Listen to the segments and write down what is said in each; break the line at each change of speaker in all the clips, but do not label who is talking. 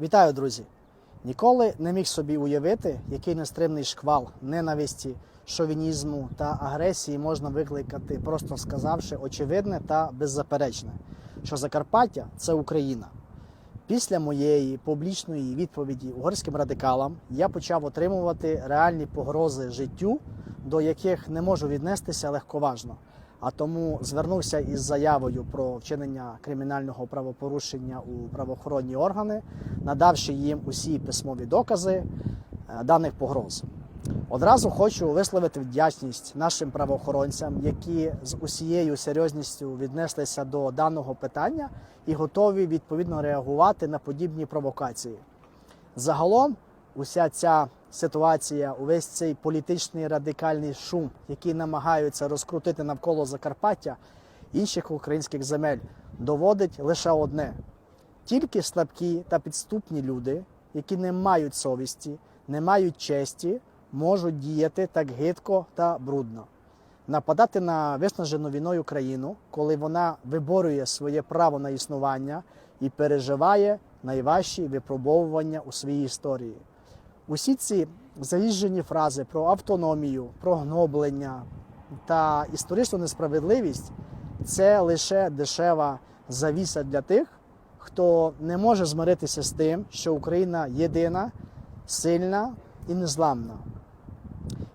Вітаю, друзі! Ніколи не міг собі уявити, який нестримний шквал ненависті, шовінізму та агресії можна викликати, просто сказавши очевидне та беззаперечне, що Закарпаття це Україна. Після моєї публічної відповіді угорським радикалам я почав отримувати реальні погрози життю, до яких не можу віднестися легковажно. А тому звернувся із заявою про вчинення кримінального правопорушення у правоохоронні органи, надавши їм усі письмові докази е, даних погроз. Одразу хочу висловити вдячність нашим правоохоронцям, які з усією серйозністю віднеслися до даного питання і готові відповідно реагувати на подібні провокації. Загалом, уся ця ситуація, увесь цей політичний радикальний шум, який намагаються розкрутити навколо Закарпаття інших українських земель, доводить лише одне: тільки слабкі та підступні люди, які не мають совісті, не мають честі, можуть діяти так гидко та брудно. Нападати на виснажену війною країну, коли вона виборює своє право на існування і переживає найважчі випробовування у своїй історії. Усі ці заїжджені фрази про автономію, про гноблення та історичну несправедливість це лише дешева завіса для тих, хто не може змиритися з тим, що Україна єдина, сильна і незламна.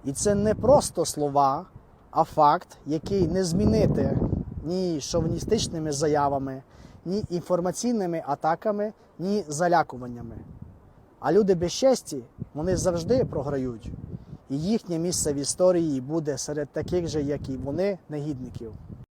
І це не просто слова, а факт, який не змінити ні шовіністичними заявами, ні інформаційними атаками, ні залякуваннями. А люди без честі вони завжди програють, і їхнє місце в історії буде серед таких же, як і вони, негідників.